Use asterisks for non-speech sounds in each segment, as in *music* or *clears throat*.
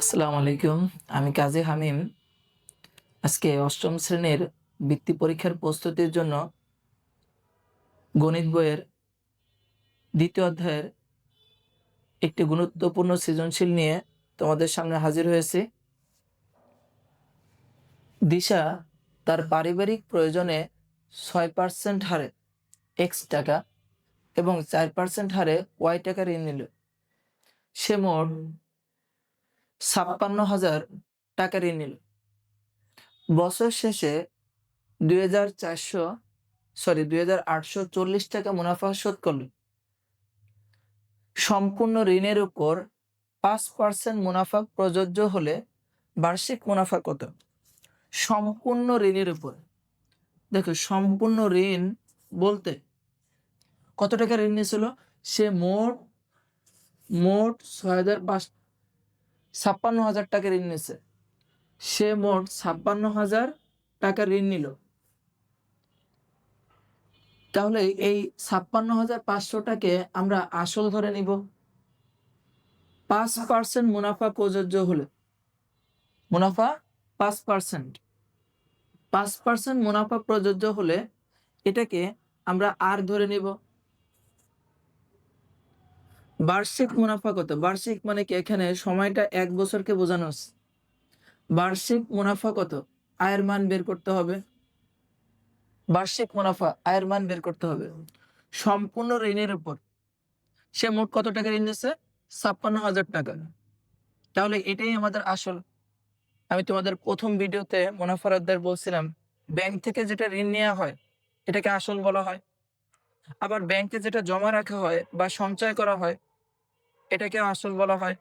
আসসালামু আলাইকুম। আমি কাজী হামিম। আজকে অষ্টম শ্রেণির বৃত্তি পরীক্ষার প্রস্তুতির জন্য গণিত বইয়ের দ্বিতীয় অধ্যায়ের একটি গুরুত্বপূর্ণ সৃজনশীল নিয়ে তোমাদের সামনে হাজির হয়েছি। দিশা তার পারিবারিক প্রয়োজনে ছয় পার্সেন্ট হারে এক্স টাকা এবং চার পার্সেন্ট হারে ওয়াই টাকা ঋণ নিল। সে মোট ছাপ্পান্ন হাজার টাকা ঋণ নিল। বছর শেষে দুই হাজার চারশো সরি দুই হাজার আটশো চল্লিশ টাকা মুনাফা শোধ করল। সম্পূর্ণ ঋণের উপর পাঁচ পার্সেন্ট মুনাফা প্রযোজ্য হলে বার্ষিক মুনাফা কত? সম্পূর্ণ ঋণের উপর। দেখো, সম্পূর্ণ ঋণ বলতে কত টাকা ঋণ নিয়েছিল? সে মোট মোট ছয় হাজার পাঁচ ছাপ্পান্ন হাজার টাকা ঋণ নিয়েছে সে মোট ছাপ্পান্ন হাজার টাকা ঋণ নিল। তাহলে এই ছাপ্পান্ন হাজার পাঁচশোটাকে আমরা আসল ধরে নিব। পাঁচ পার্সেন্ট মুনাফা প্রযোজ্য হলে। মুনাফা পাঁচ পার্সেন্ট। পাঁচ পার্সেন্ট মুনাফা প্রযোজ্য হলে এটাকে আমরা আর ধরে নিব। বার্ষিক মুনাফা কত? বার্ষিক মানে কি এখানে সময়টা এক বছরকে বোঝানো হচ্ছে। বার্ষিক মুনাফা কত? আয়ের মান বের করতে হবে। বার্ষিক মুনাফা আয়ের মান বের করতে হবে। সম্পূর্ণ ঋণের উপর। সে মোট কত টাকা ঋণ নিচ্ছে ছাপ্পান্ন হাজার টাকা। তাহলে এটাই আমাদের আসল। আমি তোমাদের প্রথম ভিডিওতে মুনাফার বলছিলাম, ব্যাংক থেকে যেটা ঋণ নেওয়া হয়, এটাকে আসল বলা হয়। আবার ব্যাংকে যেটা জমা রাখা হয় বা সঞ্চয় করা হয় এটাকে আসল বলা হয়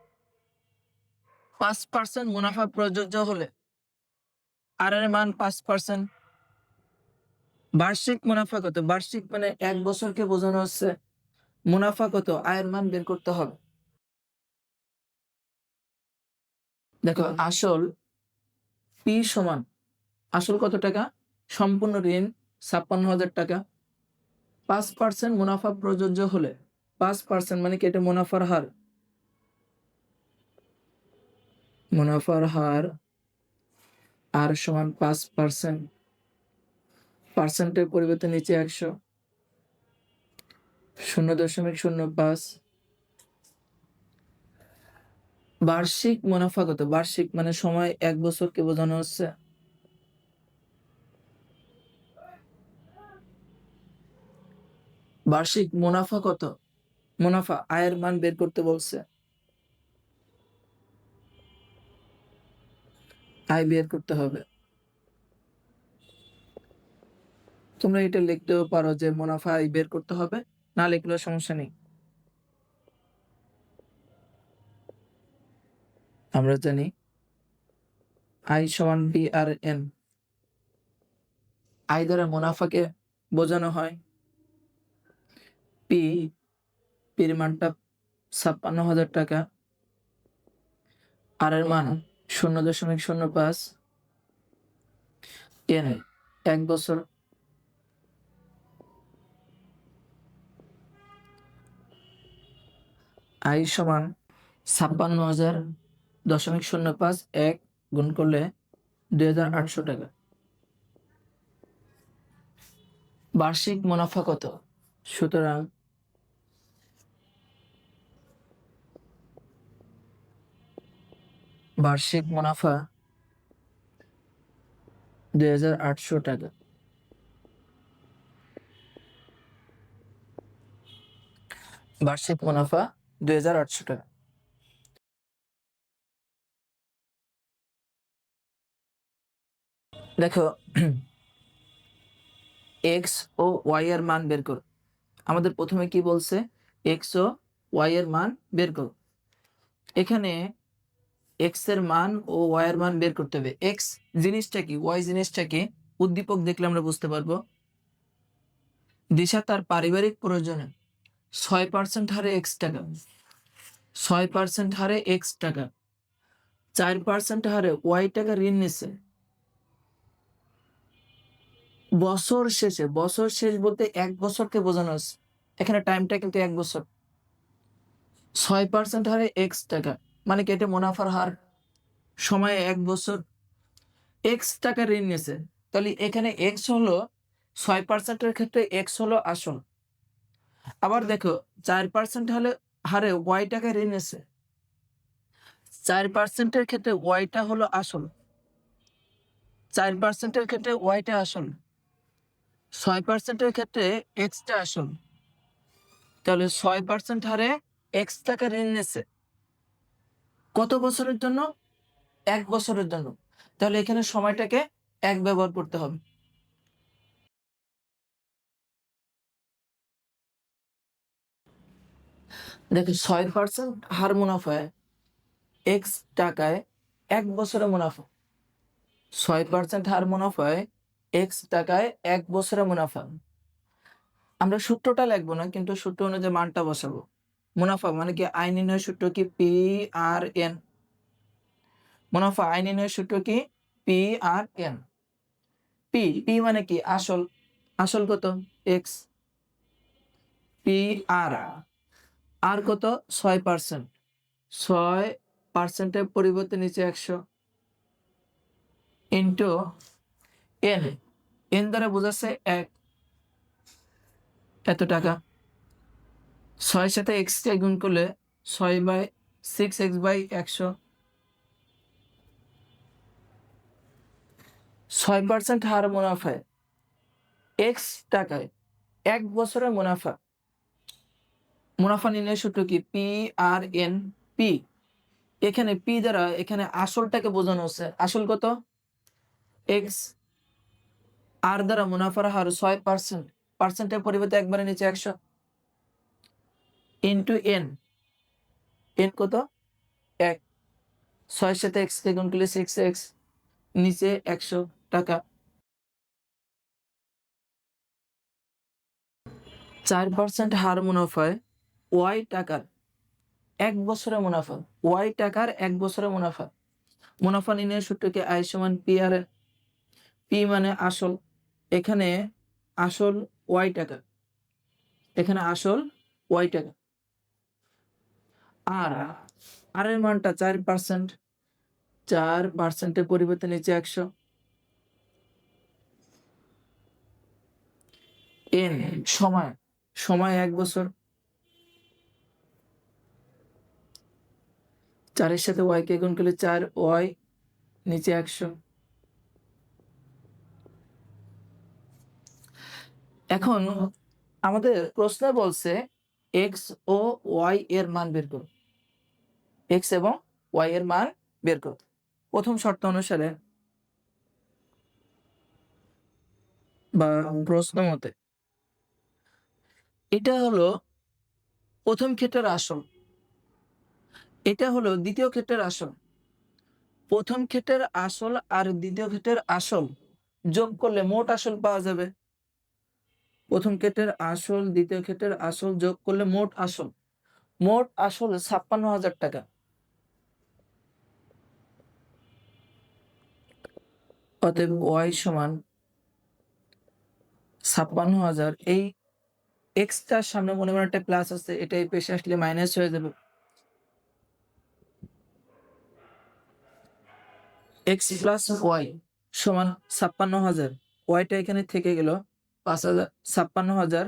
পাঁচ পার্সেন্ট মুনাফা প্রযোজ্য হলে আর এর মান পাঁচ পার্সেন্ট বার্ষিক মুনাফা কত? বার্ষিক মানে এক বছরকে বোঝানো হচ্ছে মুনাফা কত? আয়ের মান বের করতে হবে। দেখো, আসল পি সমান, আসল কত টাকা? সম্পূর্ণ ঋণ ছাপ্পান্ন হাজার টাকা। পাঁচ পার্সেন্ট মুনাফা প্রযোজ্য হলে পাঁচ পার্সেন্ট মানে কি এটা মুনাফার হার? মুনাফার হার আর সমান পাঁচ পার্সেন্ট পার্সেন্টের পরিবর্তে নিচে একশো। শূন্য দশমিক শূন্য পাঁচ। বার্ষিক মুনাফা কত? বার্ষিক মানে সময় এক বছরকে বোঝানো হচ্ছে। বার্ষিক মুনাফা কত? মুনাফা, আয়ের মান বের করতে বলছে। আয় বের করতে হবে। তোমরা এটা লিখতেও পারো যে মুনাফা আয় বের করতে হবে, না লিখলেও সমস্যা নেই। আমরা জানি আই সমান বি আর এন। আয় দ্বারা মুনাফাকে বোঝানো হয়। পি পির মানটা ছাপ্পান্ন হাজার টাকা। আর এর মান শূন্য দশমিক শূন্য পাঁচ। এন এক বছর। আই সমান ছাপ্পান্ন হাজার দশমিক শূন্য পাঁচ এক গুণ করলে দুই হাজার আটশো টাকা। বার্ষিক মুনাফা কত? সুতরাং বার্ষিক মুনাফা দুই হাজার আটশো টাকা। বার্ষিক মুনাফা দুই হাজার আটশো টাকা। দেখো, এক্স ও ওয়াই এর মান বের করো। আমাদের প্রথমে কি বলছে? এক্স ও ওয়াই এর মান বের করো। এখানে এক্সের মান ও ওয়াই এর মান বের করতে হবে। এক্স জিনিসটা কি? ওয়াই জিনিসটা কি? উদ্দীপক দেখলে আমরা বুঝতে পারব। দিশা তার পারিবারিক প্রয়োজনে ছয় পার্সেন্ট হারে এক্স টাকা, ছয় পার্সেন্ট হারে এক্স টাকা, চার পার্সেন্ট হারে ওয়াই টাকা ঋণ নিচ্ছে বছর শেষে, বছর শেষ বলতে এক বছরকে বোঝানো হচ্ছে। এখানে টাইমটা কিন্তু এক বছর। ছয় পার্সেন্ট হারে এক্স টাকা মানে কি এটা মুনাফার হার? সময়ে এক বছর এক্স টাকা ঋণ নিয়েছে। তাহলে এখানে এক্স হলো ছয় পার্সেন্টের ক্ষেত্রে এক্স হলো আসল। আবার দেখো, চার পার্সেন্ট হলে হারে ওয়াই টাকা ঋণ নিয়েছে। চার পার্সেন্টের ক্ষেত্রে ওয়াইটা হলো আসল। চার পার্সেন্টের ক্ষেত্রে ওয়াইটা আসল। ছয় পার্সেন্টের ক্ষেত্রে এক্সটা আসল। তাহলে ছয় পার্সেন্ট হারে এক্স টাকা ঋণ নিয়েছে। কত বছরের জন্য? এক বছরের জন্য। তাহলে এখানে সময়টাকে এক ব্যবহার করতে হবে। দেখো, ছয় পার্সেন্ট হার মুনাফায় এক্স টাকায় এক বছরে মুনাফা। ছয় পার্সেন্ট হার মুনাফায় এক্স টাকায় এক বছরে মুনাফা। আমরা সূত্রটা লিখব না, কিন্তু সূত্র অনুযায়ী মানটা বসাবো। মুনাফা মানে কি আইন নির্ণয় সূত্র কি? পি আর এন মুনাফা আইন নির্ণয় সূত্র কি? P R N P P মানে কি? আসল। আসল কত? এক্স পি আর আর কত? ছয় পার্সেন্ট ছয় পার্সেন্টের পরিবর্তে নিচে একশো। ইন্টু এন এন দ্বারা বোঝাচ্ছে এক। এত টাকা। ছয়ের সাথে এক্স কে গুণ করলে ছয় বাই সিক্স এক্স বাই একশো। ছয় পার্সেন্ট হার মুনাফায় এক্স টাকায় এক বছরের মুনাফা। মুনাফা নির্ণয় সূত্র কি? পি আর এন পি এখানে পি দ্বারা এখানে আসলটাকে বোঝানো হচ্ছে। আসল কত? এক্স আর দ্বারা মুনাফার হার ছয় পার্সেন্ট পার্সেন্টের পরিবর্তে একবারে নিচে একশো। ইন্টু এন এন কত? এক। ছয়ের সাথে এক্স কে গুণ করলে সিক্স এক্স নিচে একশো টাকা। চার পার্সেন্ট হার মুনাফায় ওয়াই টাকার এক বছরের মুনাফা। ওয়াই টাকার এক বছরের মুনাফা। মুনাফা নির্ণয় সূত্রকে আই সমান পি আর পি মানে আসল। এখানে আসল ওয়াই টাকা। এখানে আসল ওয়াই টাকা। আর আর এর মানটা চার পার্সেন্ট চার পার্সেন্টের পরিবর্তে নিচে একশো। এন, সময় সময় এক বছর। চারের সাথে ওয়াই কে গুণ করলে চার ওয়াই নিচে একশো। এখন আমাদের প্রশ্ন বলছে এক্স ও ওয়াই এর মান বের করো। এক্স এবং ওয়াই এর মান বের করো। প্রথম শর্ত অনুসারে বা প্রশ্ন মতে এটা হলো প্রথম ক্ষেত্রের আসল। এটা হলো দ্বিতীয় ক্ষেত্রের আসল। প্রথম ক্ষেত্রের আসল আর দ্বিতীয় ক্ষেত্রের আসল যোগ করলে মোট আসল পাওয়া যাবে। প্রথম ক্ষেত্রের আসল, দ্বিতীয় ক্ষেত্রের আসল যোগ করলে মোট আসল। মোট আসল ছাপ্পান্ন হাজার টাকা। অতএব ওয়াই সমান ছাপ্পান্ন হাজার। এই এক্সট্রার সামনে মনে মনে একটা প্লাস আছে এটা এই পেশে আসলে মাইনাস হয়ে যাবে। এক্স প্লাস ওয়াই সমান ছাপ্পান্ন হাজার। ওয়াইটা এখানে থেকে গেল পাঁচ হাজার ছাপ্পান্ন হাজার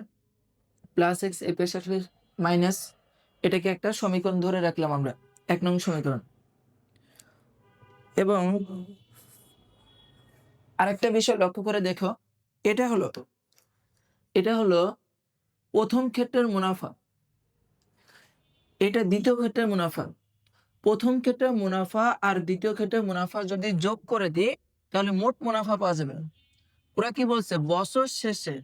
প্লাস এক্স এ পেশে আসলে মাইনাস এটাকে একটা সমীকরণ ধরে রাখলাম আমরা এক নং সমীকরণ। এবং আরেকটা বিষয় লক্ষ্য করে দেখো, এটা হলো এটা হলো প্রথম ক্ষেত্রের মুনাফা। এটা দ্বিতীয় ক্ষেত্রের মুনাফা। প্রথম ক্ষেত্রে মুনাফা আর দ্বিতীয় ক্ষেত্রে মুনাফা যদি যোগ করে দিই, তাহলে মোট মুনাফা পাওয়া যাবে। ওরা কি বলছে? বছর শেষে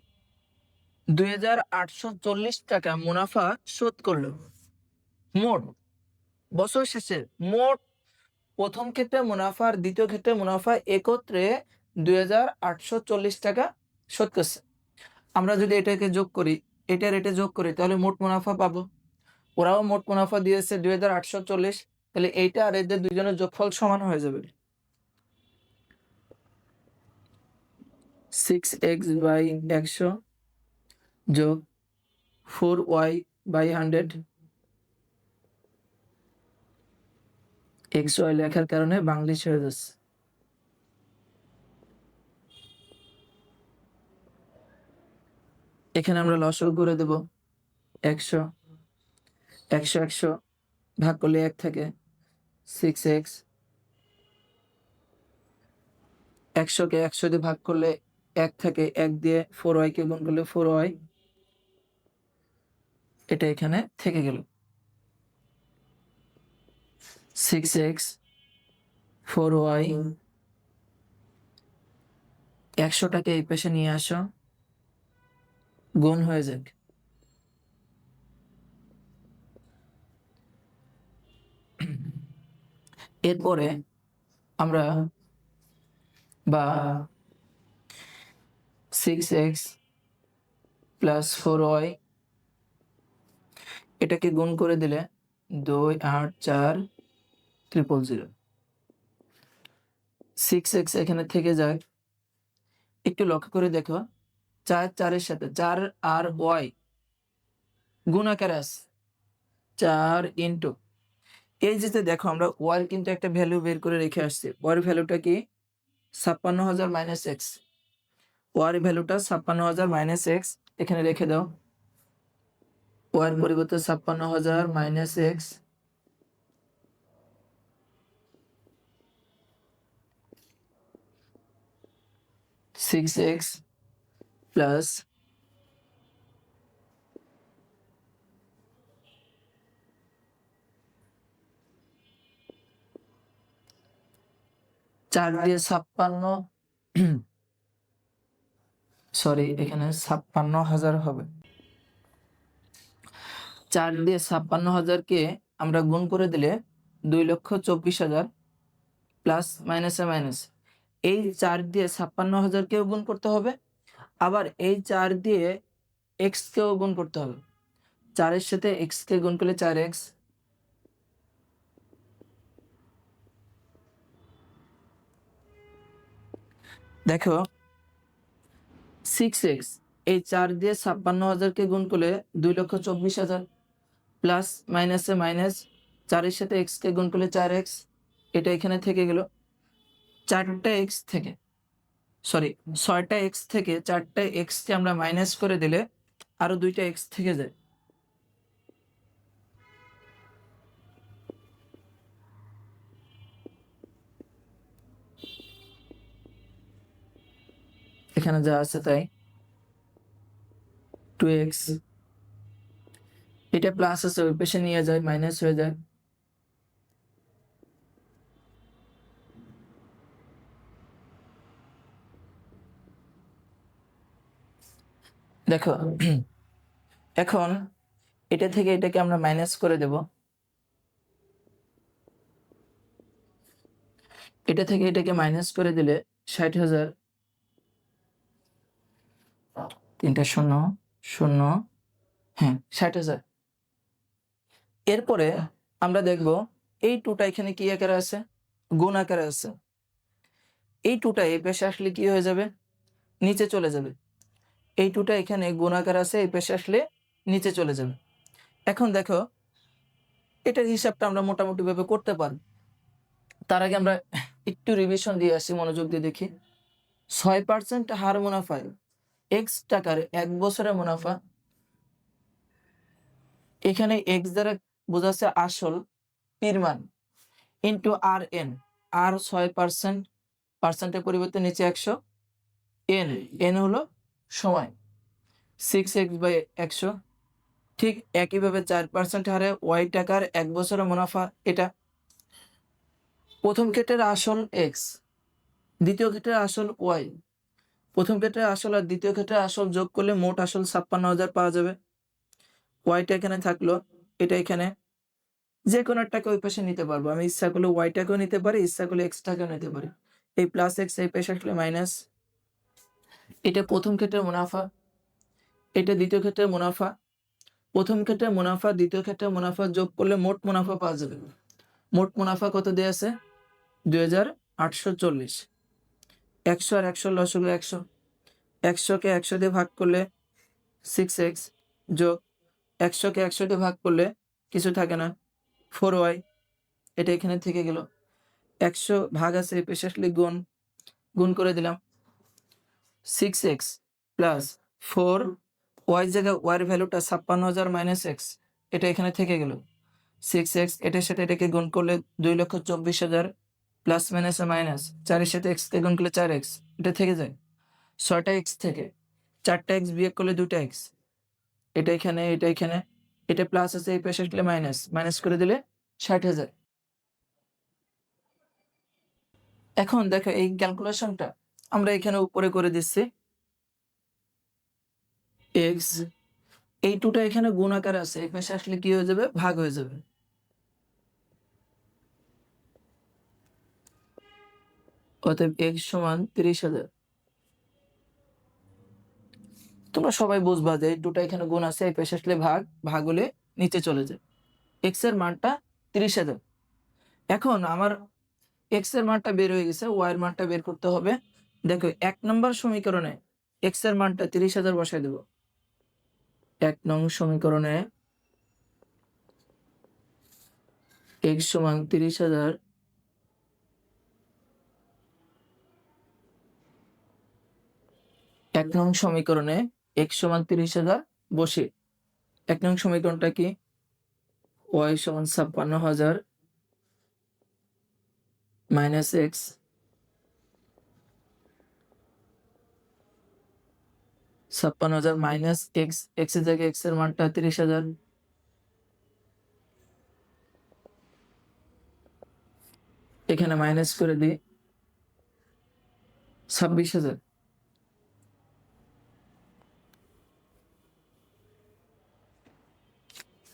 দুই হাজার আটশো চল্লিশ টাকা মুনাফা শোধ করল। মোট, বছর শেষে মোট প্রথম ক্ষেত্রে মুনাফা আর দ্বিতীয় ক্ষেত্রে মুনাফা একত্রে দুই হাজার আটশো চল্লিশ টাকা শোধ করছে। আমরা যদি এটাকে যোগ করি এটা রেটে যোগ করি, তাহলে মোট মুনাফা পাবো। ওরাও মোট মুনাফা দিয়েছে দুই হাজার আটশো চল্লিশ, তাহলে এইটা আর এদের দুইজনের যোগফল সমান হয়ে যাবে। সিক্স এক্স বাই একশো যোগ four Y by hundred X Y লেখার কারণে বাংলিশ হয়ে যাচ্ছে। এখানে আমরা লসক করে দেব। একশো একশো একশো ভাগ করলে এক থাকে সিক্স এক্স একশোকে একশো দিয়ে ভাগ করলে এক থাকে এক দিয়ে ফোর ওয়াইকে গুণ করলে ফোর ওয়াই এটা এখানে থেকে গেল। সিক্স এক্স ফোর ওয়াই একশোটাকে এই পেশে নিয়ে আসো। গুণ হয়ে যাক। এরপরে আমরা বা six x plus four y এটাকে গুণ করে দিলে দুই, আট, চার ট্রিপল জিরো সিক্স এক্স এখানে থেকে যায়। একটু লক্ষ্য করে দেখো। চার চারের সাথে, চার আর ওয়াই গুণ আকারে আছে চার ইন্টু। এই যেতে দেখো, আমরা ওয়ার কিন্তু একটা ভ্যালু বের করে রেখে আসছি। ওয়ার ভ্যালুটা কি? ছাপ্পান্ন হাজার মাইনাস এক্স ওয়ার ভ্যালুটা ছাপ্পান্ন হাজার মাইনাস এক্স এখানে রেখে দাও। ওয়ার পরিবর্তে ছাপ্পান্ন হাজার minus x six x plus চার দিয়ে ছাপ্পান্ন *clears throat* সরি এখানে ছাপ্পান্ন হাজার হবে। চার দিয়ে ছাপ্পান্ন হাজারকে আমরা গুণ করে দিলে দুই লক্ষ চব্বিশ হাজার প্লাস মাইনাসে মাইনাস। এই চার দিয়ে ছাপ্পান্ন হাজারকেও গুণ করতে হবে। আবার এই চার দিয়ে এক্স কেও গুণ করতে হবে। চারের সাথে এক্স কে গুণ করলে চার এক্স দেখো সিক্স এক্স এই চার দিয়ে ছাপ্পান্ন হাজারকে গুণ করলে দুই লক্ষ চব্বিশ হাজার প্লাস মাইনাসে মাইনাস চারের সাথে এক্স কে গুণ করলে চার এক্স এটা এখানে থেকে গেল। চারটা এক্স থেকে। সরি ছয়টা এক্স থেকে চারটা এক্সকে আমরা মাইনাস করে দিলে আরও দুইটা এক্স থেকে যায়। এখানে যা আছে তাই। টু এক্স এটা প্লাস আছে, ওই পেশে নিয়ে যায় মাইনাস হয়ে যায়। দেখো, *clears throat* এখন এটা থেকে এটাকে আমরা মাইনাস করে দেব। এটা থেকে এটাকে মাইনাস করে দিলে ষাট হাজার তিনটা শূন্য শূন্য হ্যাঁ ষাট হাজার। এরপরে আমরা দেখব এই টুটা এখানে কি আকারে আছে? গুণ আকারে আছে। এই টুটা এই পেশে আসলে কি হয়ে যাবে? নিচে চলে যাবে। এই টুটা এখানে গুণাকার আছে, এই পেশে আসলে নিচে চলে যাবে। এখন দেখো, এটার হিসাবটা আমরা মোটামুটি ভাবে করতে পারি। তার আগে আমরা একটু রিভিশন দিয়ে আসি, মনোযোগ দিয়ে দেখি। ছয় পার্সেন্ট হার মুনাফায় এক্স টাকার এক বছরের মুনাফা। এখানে এক্স দ্বারা বোঝাচ্ছে আসল পিরমান ইন্টু আর এন আর ছয় পার্সেন্ট পার্সেন্টের পরিবর্তে নিচে একশো। এন এন হলো সময়। সিক্স এক্স বাই একশো। ঠিক একইভাবে চার পার্সেন্ট হারে ওয়াই টাকার এক বছরের মুনাফা এটা। প্রথম ক্ষেত্রের আসল এক্স দ্বিতীয় ক্ষেত্রের আসল ওয়াই প্রথম ক্ষেত্রে আসল আর দ্বিতীয় ক্ষেত্রে আসল যোগ করলে মোট আসল ছাপ্পান্ন হাজার পাওয়া যাবে। ওয়াইটা এখানে থাকল, এটা এখানে। যে কোনো একটাকে ওই পাশে নিতে পারব। আমি ইচ্ছা করলে ওয়াইটাকেও নিতে পারি, ইচ্ছা করলে এক্সটাকেও নিতে পারি। এই প্লাস এক্স এই পাশে আসলে মাইনাস এটা প্রথম ক্ষেত্রে মুনাফা। এটা দ্বিতীয় ক্ষেত্রে মুনাফা। প্রথম ক্ষেত্রে মুনাফা, দ্বিতীয় ক্ষেত্রে মুনাফা যোগ করলে মোট মুনাফা পাওয়া যাবে। মোট মুনাফা কত দেওয়া আছে? দুই হাজার আটশো চল্লিশ। একশো আর একশো লসগুলো একশো। একশোকে একশো দিয়ে ভাগ করলে সিক্স এক্স যোগ একশোকে একশো দিয়ে ভাগ করলে কিছু থাকে না ফোর ওয়াই এটা এখানে থেকে গেল। একশো ভাগ আছে আসলে গুণ। গুণ করে দিলাম। Six x plus four y জায়গায় ওয়ার ভ্যালুটা ছাপ্পান্ন হাজার মাইনাস এক্স এটা এখানে থেকে গেল। সিক্স এক্স এটার সাথে এটাকে গুণ করলে দুই লক্ষ চব্বিশ হাজার প্লাস মাইনাস মাইনাস চারের সাথে এক্সকে গুণ করলে চার এক্স এটা থেকে যায়। ছয়টা এক্স থেকে, চারটা এক্স বিয়োগ করলে দুটা এক্স এটা এখানে এটা এখানে, এটা প্লাস আছে, এই পাশে আসলে মাইনাস মাইনাস করে দিলে ষাট হাজার। এখন দেখো এই ক্যালকুলেশনটা আমরা এখানে উপরে করে দিচ্ছি। এক্স এই টুটা এখানে গুণ আকার আছে। পাশে আসলে কি হয়ে যাবে? ভাগ হয়ে যাবে। অতএব এক্স সমান তিরিশ হাজার। তোমরা সবাই বুঝবা যে দুটো এখানে গুণ আছে এই পাশে আসলে ভাগ ভাগ হলে নিচে চলে যায়। এক্সের মানটা তিরিশ হাজার। এখন আমার এক্সের মানটা বের হয়ে গেছে ওয়াই এর মানটা বের করতে হবে। দেখো, এক নম্বর সমীকরণে এক্সের মানটা তিরিশ হাজার বসাই দেব। এক নং সমীকরণে এক্স সমান তিরিশ হাজার এক নং সমীকরণে এক্স সমান তিরিশ হাজার বসে। এক নং সমীকরণটা কি? ওয়াই সমান ছাপ্পান্ন হাজার মাইনাস এক্স ছাপ্পান্ন হাজার মাইনাস এক্স এক্সের জায়গায় এক্সের মানটা তিরিশ হাজার। এখানে মাইনাস করে দিই, ছাব্বিশ হাজার।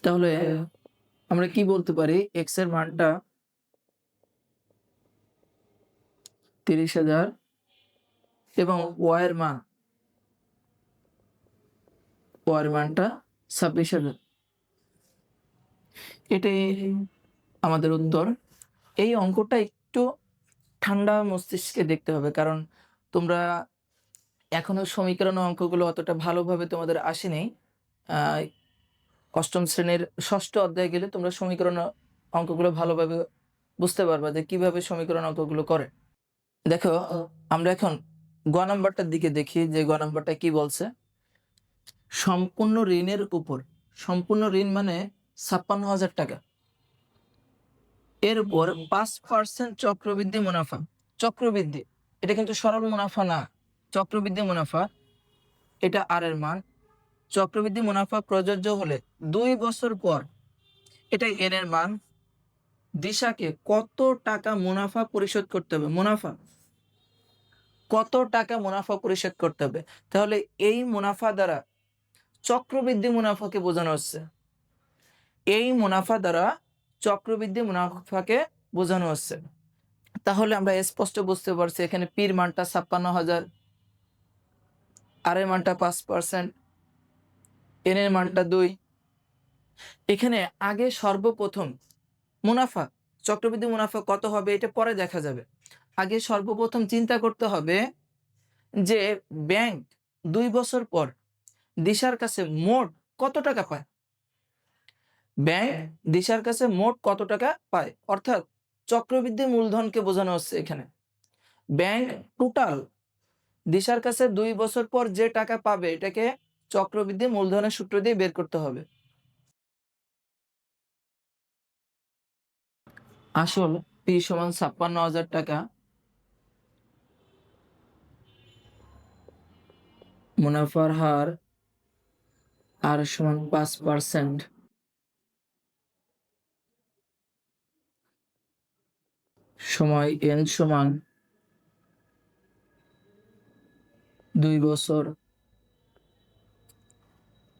তাহলে আমরা কি বলতে পারি? এক্সের মানটা তিরিশ হাজার এবং ওয়াই এর মান এর ছাব্বিশ এটাই আমাদের উত্তর। এই অঙ্কটা একটু ঠান্ডা মস্তিষ্কে দেখতে হবে, কারণ তোমরা এখনও সমীকরণ অঙ্কগুলো অতটা ভালোভাবে তোমাদের আসেনি। অষ্টম শ্রেণির ষষ্ঠ অধ্যায়ে গেলে তোমরা সমীকরণ অঙ্কগুলো ভালোভাবে বুঝতে পারবা যে কীভাবে সমীকরণ অঙ্কগুলো করে। দেখো, আমরা এখন গ নাম্বারটার দিকে দেখি যে গ নাম্বারটা কি বলছে। সম্পূর্ণ ঋণের উপর। সম্পূর্ণ ঋণ মানে ছাপ্পান্ন হাজার টাকা। এর উপর পাঁচ পার্সেন্ট চক্রবৃদ্ধি মুনাফা। চক্রবৃদ্ধি এটা কিন্তু সরল মুনাফা না। চক্রবৃদ্ধি মুনাফা এটা আর এর মান। চক্রবৃদ্ধি মুনাফা প্রযোজ্য হলে দুই বছর পর এটা এন এর মান। দিশাকে কত টাকা মুনাফা পরিশোধ করতে হবে? মুনাফা। কত টাকা মুনাফা পরিশোধ করতে হবে? তাহলে এই মুনাফা দ্বারা চক্রবৃদ্ধি মুনাফাকে বোঝানো হচ্ছে। এই মুনাফা দ্বারা চক্রবৃদ্ধি মুনাফাকে বোঝানো হচ্ছে। তাহলে আমরা স্পষ্ট বুঝতে পারছি, এখানে পির মানটা ছাপ্পান্ন হাজার, আর এর মানটা পাঁচ পার্সেন্ট, এন এর মানটা দুই। এখানে আগে সর্বপ্রথম মুনাফা, চক্রবৃদ্ধি মুনাফা কত হবে এটা পরে দেখা যাবে। আগে সর্বপ্রথম চিন্তা করতে হবে যে ব্যাংক দুই বছর পর দিশার কাছে মোট কত টাকা পায়? ব্যাংক দিশার কাছে মোট কত টাকা পায়? অর্থাৎ চক্রবৃদ্ধি মূলধনকে বোঝানো হচ্ছে এখানে। ব্যাংক টোটাল দিশার কাছে দুই বছর পর যে টাকা পাবে, এটাকে চক্রবৃদ্ধি মূলধনের সূত্র দিয়ে বের করতে হবে। আসল পি সমান ছাপ্পান্ন হাজার টাকা। মুনাফার হার আর সমান পাঁচ পার্সেন্ট সময় এন সমান দুই বছর।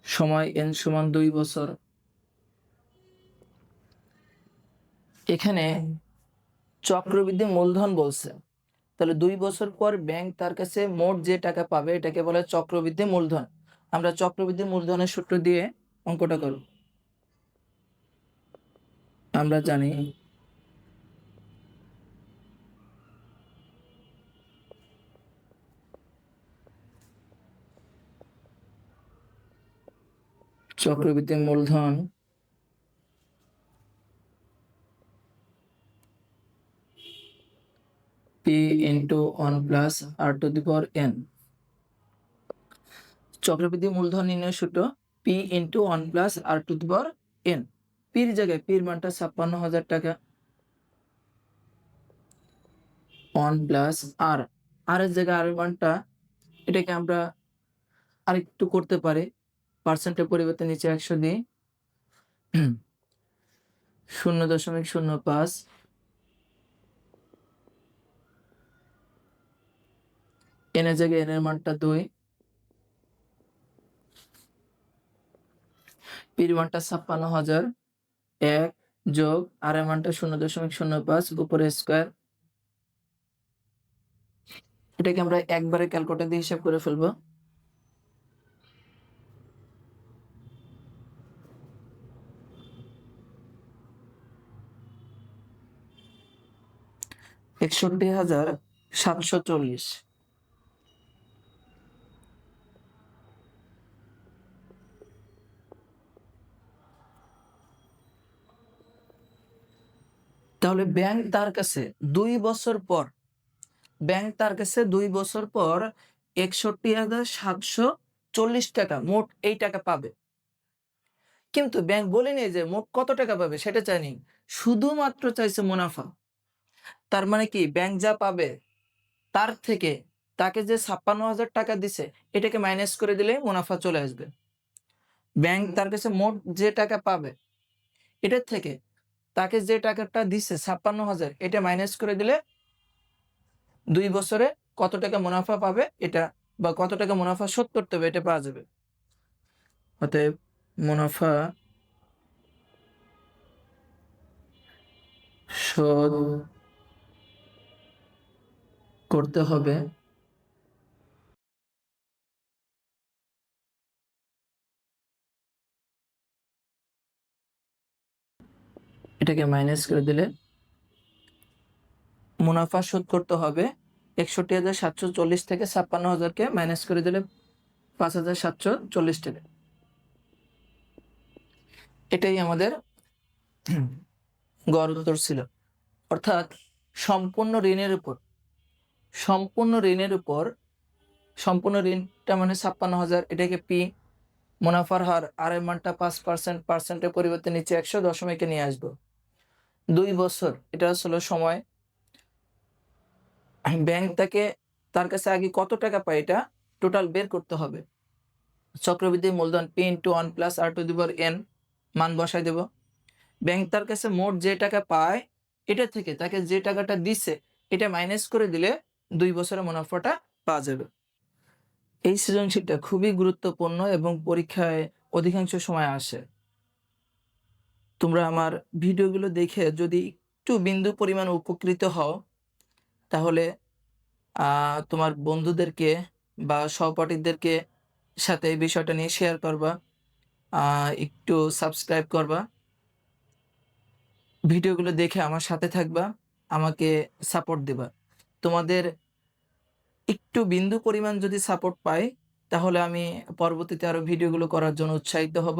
সময় এন সমান দুই বছর। এখানে চক্রবৃদ্ধি মূলধন বলছে। তাহলে দুই বছর পর ব্যাংক তার কাছে মোট যে টাকা পাবে, এটাকে বলে চক্রবৃদ্ধি মূলধন। আমরা চক্রবৃদ্ধি মূলধনের সূত্র দিয়ে অঙ্কটা করব। আমরা জানি চক্রবৃদ্ধি মূলধন P into one plus R to the power N চক্রবৃদ্ধি মূলধন নির্ণয় সূত্র P into one plus R to the power N পির জায়গায় পির মানটা ছাপ্পান্ন হাজার টাকা। ওয়ান প্লাস আর আর এর জায়গায় আর মানটা, এটাকে আমরা আরেকটু করতে পারি। পার্সেন্টের পরিবর্তে নিচে একশো দিই। শূন্য দশমিক শূন্য পাঁচ। এনের জায়গায় এনের মানটা দুই। পির মানটা ছাপ্পান্ন হাজার। এক যোগ আর এর মানটা শূন্য দশমিক শূন্য পাঁচ উপরে স্কোয়ার। এটাকে আমরা একবারে ক্যালকুলেটর দিয়ে হিসাব করে ফেলব। একষট্টি হাজার সাতশো চল্লিশ। তাহলে ব্যাংক তার কাছে দুই বছর পর ব্যাংক তার কাছে দুই বছর পর একষট্টি হাজার সাতশো চল্লিশ টাকা, মোট এই টাকা পাবে। কিন্তু ব্যাংক বলেনি যে মোট কত টাকা পাবে সেটা চাইনি শুধুমাত্র চাইছে মুনাফা। তার মানে কি? ব্যাংক যা পাবে তার থেকে তাকে যে ছাপ্পান্ন হাজার টাকা দিছে, এটাকে মাইনাস করে দিলে মুনাফা চলে আসবে। ব্যাংক তার কাছে মোট যে টাকা পাবে, এটার থেকে তাকে যে টাকাটা দিছে, ছাপ্পান্ন হাজার, এটা মাইনাস করে দিলে দুই বছরে কত টাকা মুনাফা পাবে এটা বা কত টাকা মুনাফা শোধ করতে হবে এটা পাওয়া যাবে। অতএব মুনাফা শোধ করতে হবে। এটাকে মাইনাস করে দিলে মুনাফা শোধ করতে হবে। একষট্টি হাজার সাতশো চল্লিশ থেকে ছাপ্পান্ন হাজারকে মাইনাস করে দিলে পাঁচ হাজার সাতশো চল্লিশ টাকা। এটাই আমাদের গড় ছিল। অর্থাৎ সম্পূর্ণ ঋণের উপর, সম্পূর্ণ ঋণের উপর, সম্পূর্ণ ঋণটা মানে ছাপ্পান্ন হাজার, এটাকে পি মুনাফার হার আর মানটা পাঁচ পার্সেন্ট পার্সেন্টের পরিবর্তে নিচে একশো দশমিকে নিয়ে আসব। দুই বছর, এটা আসলে সময়। ব্যাংক তাকে তার কাছে আগে কত টাকা পায় এটা টোটাল বের করতে হবে। চক্রবৃদ্ধি মূলধন P into one plus R to the power N মান বসাই দেব। ব্যাংক তার কাছে মোট যে টাকা পায়, এটা থেকে তাকে যে টাকাটা দিচ্ছে এটা মাইনাস করে দিলে দুই বছরের মুনাফাটা পাওয়া যাবে। এই সৃজনশীলটা খুবই গুরুত্বপূর্ণ এবং পরীক্ষায় অধিকাংশ সময় আসে। তোমরা আমার ভিডিওগুলো দেখে যদি একটু বিন্দু পরিমাণ উপকৃত হও, তাহলে তোমার বন্ধুদেরকে বা সহপাঠীদেরকে সাথে এই বিষয়টা নিয়ে শেয়ার করবা একটু সাবস্ক্রাইব করবা। ভিডিওগুলো দেখে আমার সাথে থাকবা, আমাকে সাপোর্ট দিবা। তোমাদের একটু বিন্দু পরিমাণ যদি সাপোর্ট পাই, তাহলে আমি পরবর্তীতে আরও ভিডিওগুলো করার জন্য উৎসাহিত হব।